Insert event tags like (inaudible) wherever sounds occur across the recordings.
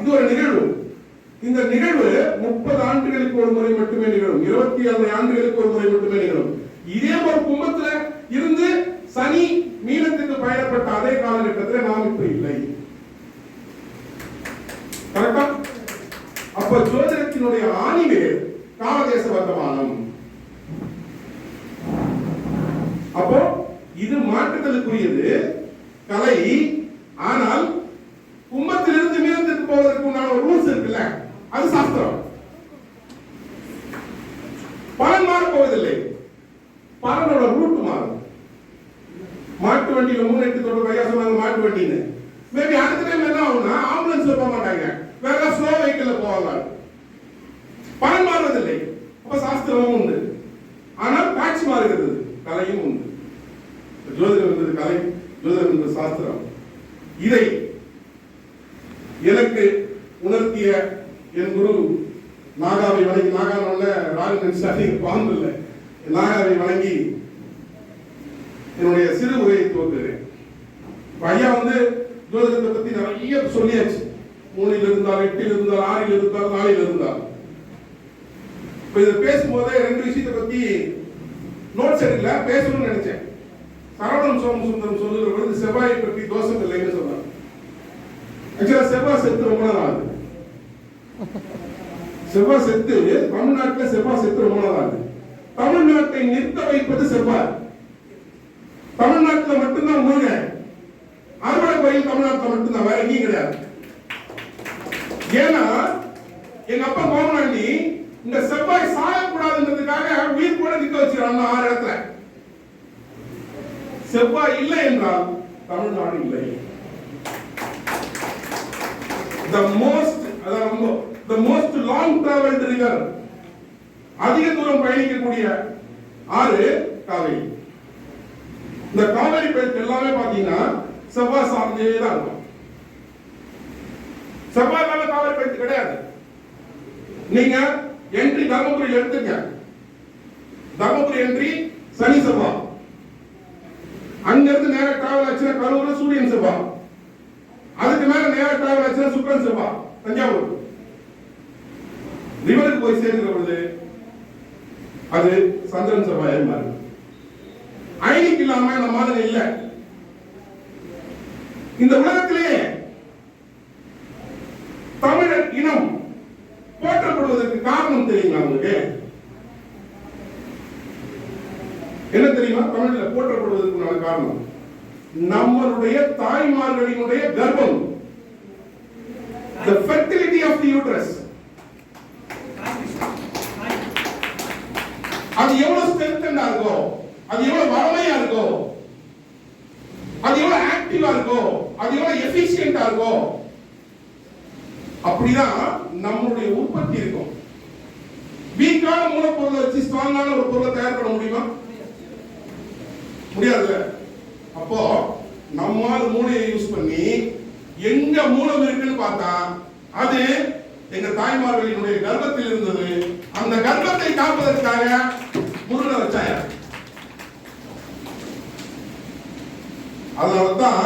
இது ஒரு நிகழ்வு. இந்த நிகழ்வு முப்பது ஆண்டுகளுக்கு ஒரு முறை மட்டுமே நிகழும். இருபத்தி ஏழு ஆண்டுகளுக்கு ஒரு முறை மட்டுமே நிகழும். இதே ஒரு கும்பத்துல இருந்து சனி மீனத்துக்கு பயணப்பட்ட அதே காலகட்டத்தில் நாம் இப்ப இல்லை. கரெக்டா? அப்ப ஜோதிடத்தினுடைய ஆணிவேர் காலதேச வர்த்தமானம் அப்போ இது மாற்றுதலுக்குரியது. கலை கலை சாஸ்திரம். இதை எனக்கு உணர்த்திய என் குரு நாகாவை வணங்கி நாகாவில் ராஜன் ஸ்டாலின் பாம்பு இல்லை. நாகாவை வணங்கி என்னுடைய சிறு உரையை துவங்குகிறேன் இப்ப ஐயா வந்து ஜோதிடத்தை பத்தி நிறைய சொல்லியாச்சு. மூணில் இருந்தால் எட்டில் இருந்தால் ஆறில் இருந்தால் நாலில் இருந்தால். இப்ப இதை பேசும்போதே ரெண்டு விஷயத்தை பத்தி நோட்ஸ் எடுக்கல பேசணும்னு நினைச்சேன். சரவணன் சோமசுந்தரம் சொல்லுகிற பொழுது செவ்வாயை பற்றி தோஷம் இல்லைன்னு சொன்னார். ஆக்சுவலா செவ்வாய் செத்து ரொம்ப நாள் ஆகுது. செவ்வாய் செத்து தமிழ்நாட்டில் செவ்வாய் செத்து ரொம்ப நாள் ஆகுது. தமிழ்நாட்டை நிறுத்த வைப்பது செவ்வாய் தமிழ்நாட்டில் மட்டும்தான் முருக அறுவடை கோயில் தமிழ்நாட்டில் மட்டும்தான் வேற எங்கேயும் கிடையாது. ஏன்னா எங்க அப்பா கோமநாண்டி இந்த செவ்வாய் சாயக்கூடாதுன்றதுக்காக உயிர் கூட நிக்க வச்சிருக்காங்க செவ்வாய் இல்லை என்றால் தமிழ்நாடு இல்லை. The most அதான் ரொம்ப the most long traveled river. அதிக தூரம் பயணிக்கக்கூடிய ஆறு காவேரி. இந்த காவேரி பெல்ட் எல்லாமே பாத்தீங்கன்னா செவ்வாய் சார்ந்தே தான் இருக்கும். செவ்வாய் மேல காவேரி பெல்ட் கிடையாது. நீங்க என்ட்ரி தர்மபுரியில் எடுத்துங்க. தர்மபுரி என்ட்ரி சனி செவ்வாய் அங்க இருந்து நேர டிராவல் ஆச்சுன்னா கரூர் சூரியன் செவ்வா அதுக்கு மேல நேர டிராவல் ஆச்சுன்னா சுக்ரன் செவ்வா தஞ்சாவூர். ரிவருக்கு போய் சேர்க்கிற பொழுது அது சந்திரன் செவ்வாய் மாறும் ஐனிக்கு இல்லாம இந்த மாதிரி இல்ல. இந்த உலகத்திலேயே தமிழர் இனம் போற்றப்படுவதற்கு காரணம் தெரியுங்களா உங்களுக்கு? என்ன தமிழில் தமிழ்ல போற்றப்படுவதற்குண்டான காரணம் நம்மளுடைய தாய்மார்களினுடைய கர்ப்பம். The fertility of the uterus. அது எவ்வளவு ஸ்ட்ரென்த்தா இருக்கோ அது எவ்வளவு வளமையா இருக்கோ அது எவ்வளவு ஆக்டிவா இருக்கோ அது எவ்வளவு எஃபிஷியன்டா இருக்கோ அப்படிதான் நம்மளுடைய உற்பத்தி இருக்கும். வீக்கான மூலப்பொருளை வச்சு ஸ்ட்ராங்கான ஒரு பொருளை தயார் பண்ண முடியுமா? முடியாதுல்ல அப்போ நம்மால் மூளையை யூஸ் பண்ணி எங்க மூலம் இருக்குன்னு பார்த்தா அது எங்க தாய்மார்களினுடைய கர்ப்பத்தில் இருந்தது. அந்த கர்ப்பத்தை காப்பதற்காக முருகனை வச்சாங்க. அதனாலதான்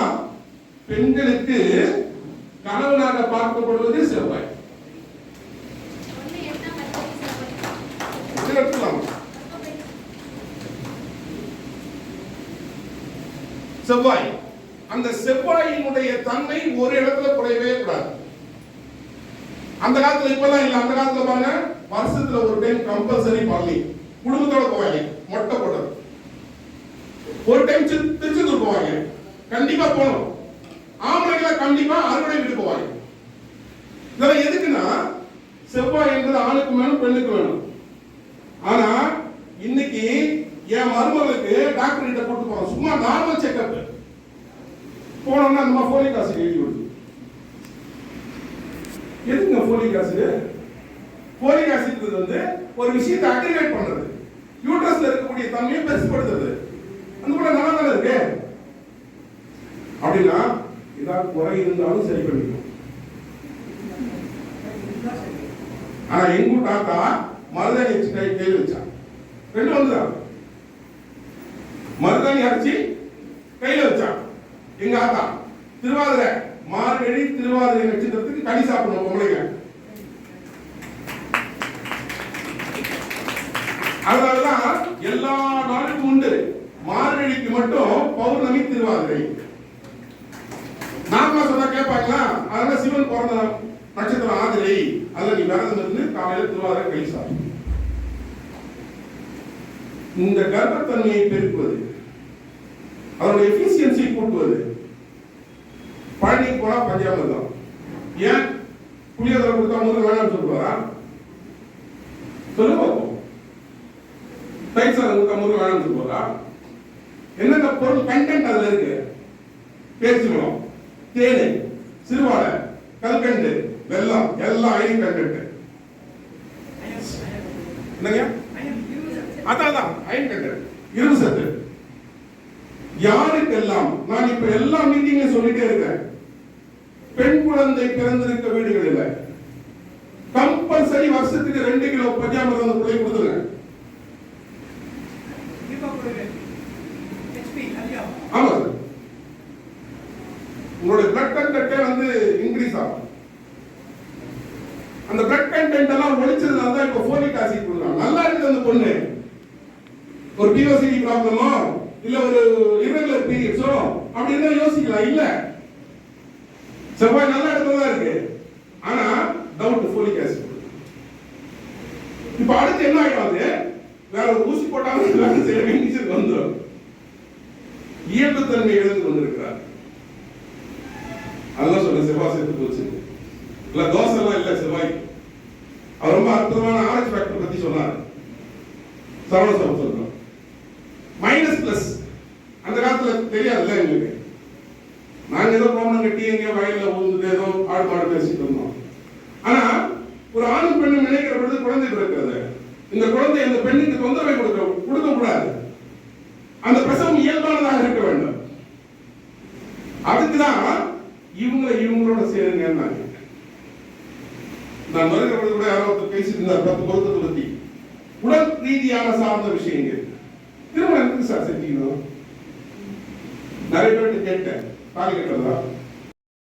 பெண்களுக்கு கணவனாக பார்க்கப்படுவது செவ்வாய் இதை எடுத்துக்கலாம் செவ்வாய் அந்த செவ்வாயினுடைய தன்மை ஒரு இடத்துல குறையவே கூடாது. அந்த காலத்துல இப்பெல்லாம் இல்ல. அந்த காலத்துல பாருங்க வருஷத்துல ஒரு டைம் கம்பல்சரி பள்ளி. குடும்பத்தோட போவாங்க. மொட்டை போட்டது. ஒரு டைம் திருச்செந்தூர் போவாங்க. கண்டிப்பா போகணும். ஆம்பளைங்களை கண்டிப்பா அறுவடை விட்டு போவாங்க. இதெல்லாம் எதுக்குன்னா செவ்வாய் என்பது ஆணுக்கு வேணும் பெண்ணுக்கு வேணும். ஆனா இன்னைக்கு என் மருமகளுக்கு டாக்டர் கிட்ட கூட்டு போறோம். சும்மா நார்மல் செக்அப் போனோம்னா நம்ம ஃபோலிக் ஆசிட் எழுதி கொடுத்து. எதுங்க ஃபோலிக் ஆசிட் ஃபோலிக் ஆசிட் வந்து ஒரு விஷயத்தை அக்ரிகேட் பண்றது. யூட்ரஸ்ல இருக்கக்கூடிய தன்மையை பெருசுபடுத்துறது. அந்த கூட நல்லா தானே இருக்கு? அப்படின்னா இதான் குறை இருந்தாலும் சரி பண்ணிக்கும் ஆனா எங்க தாத்தா மருதாணி வச்சு கை கையில் வச்சான் ரெண்டு வந்துதான் மருதாணி அரைச்சி கையில வச்சான் எங்க ஆத்தா திருவாதிரை மார்கழி திருவாதிரை நட்சத்திரத்துக்கு களி சாப்பிடணும் பொம்பளைங்க. அதனாலதான் எல்லா நாளுக்கும் உண்டு. மார்கழிக்கு மட்டும் பௌர்ணமி திருவாதிரை. நாம சொன்னா கேட்பாங்களா? அதனால சிவன் பிறந்த நட்சத்திரம் ஆதிரை. அதுல நீ விரதம் இருந்து காலையில திருவாதிரை களி சாப்பிடு. இந்த கர்ப்பத்தன்மையை பெருக்குவது அதனுடைய எஃபிசியன்சி கூட்டுவது. பழனிக்கு போனா பஞ்சாமிர்தம் ஏன்? புளியோதரை கொடுத்தா முதல்ல வேணாம்னு சொல்லுவாரா? சொல்லுங்க தயிர் சாதம் கொடுத்தா முதல்ல வேணாம்னு சொல்லுவாரா? என்னென்ன பொருள் கண்டென்ட் அதுல இருக்கு? பேரிச்சம்பழம் தேனு சிறுவாழை கல்கண்டு வெல்லம் எல்லாம் அயன் கண்டென்ட் என்னங்க? அதான் அதான் அயன் கண்டென்ட் இரும்பு சத்து. யாருக்கெல்லாம்? நான் இப்ப எல்லா மீட்டிங்ல சொல்லிட்டே இருக்கேன். பெண் குழந்தை பிறந்திருக்க வீடுகளில் கம்பல்சரி வருஷத்துக்கு ரெண்டு கிலோ பஞ்சாமிரதம் அந்த பிள்ளை கொடுத்துருங்க ஆமா. சார் உங்களுடைய பிளட் கண்டென்ட்டே வந்து இன்க்ரீஸ் ஆகும். அந்த பிளட் கண்டென்ட் எல்லாம் ஒழிச்சதுனால தான் இப்போ ஃபோலிக் ஆசிட் கொடுக்குறாங்க. நல்லா இருக்குது அந்த பொண்ணு. ஒரு பிஓசிடி ப்ராப்ளமோ இல்ல ஒரு irregular பீரியட்ஸோ அப்படின்னு யோசிக்கலாம் இல்ல. செவ்வாய் நல்ல இடத்துல தான் இருக்கு. ஆனா டவுட் ஃபோலிக் ஆசிட் இப்ப அடுத்து என்ன ஆயிடும் அது? வேற ஒரு ஊசி போட்டாலும் (laughs) வேற சில மெடிசன் வந்துடும் இயல்புத்தன்மை எழுந்து கொண்டிருக்கிறார். அதெல்லாம் சொல்ல செவ்வாய் செத்து போச்சு. இல்ல தோசை எல்லாம் இல்ல செவ்வாய். அவர் ரொம்ப அற்புதமான ஆராய்ச்சி ஃபேக்டர் பத்தி சொன்னார். சரவண சார் சொல்றோம் மைனஸ் பிளஸ் அந்த காலத்துல தெரியாதுல்ல எங்களுக்கு நாங்க ஏதோ கோமணம் எங்க வயல்ல ஊந்துட்டு ஏதோ ஆடு மாடு பேசிட்டு இருந்தோம். ஆனா ஒரு ஆணும் பெண்ணும் நினைக்கிற பொழுது குழந்தை பிறக்கிறது இந்த குழந்தை அந்த பெண்ணுக்கு தொந்தரவை கொடுக்க கொடுக்க கூடாது அந்த பிரசவம் இயல்பானதாக இருக்க வேண்டும். அதுக்குதான் இவங்க இவங்களோட சேருங்க நான் வருகிற பொழுது கூட யாரோ ஒருத்தர் பேசிட்டு இருந்தார் பத்து பொருத்தத்தை பத்தி. உடல் ரீதியான சார்ந்த விஷயங்கள். திருமணம் எதுக்கு சார் செஞ்சீங்க நிறைய பேர்கிட்ட கேட்டேன். தாலி கட்டுறதா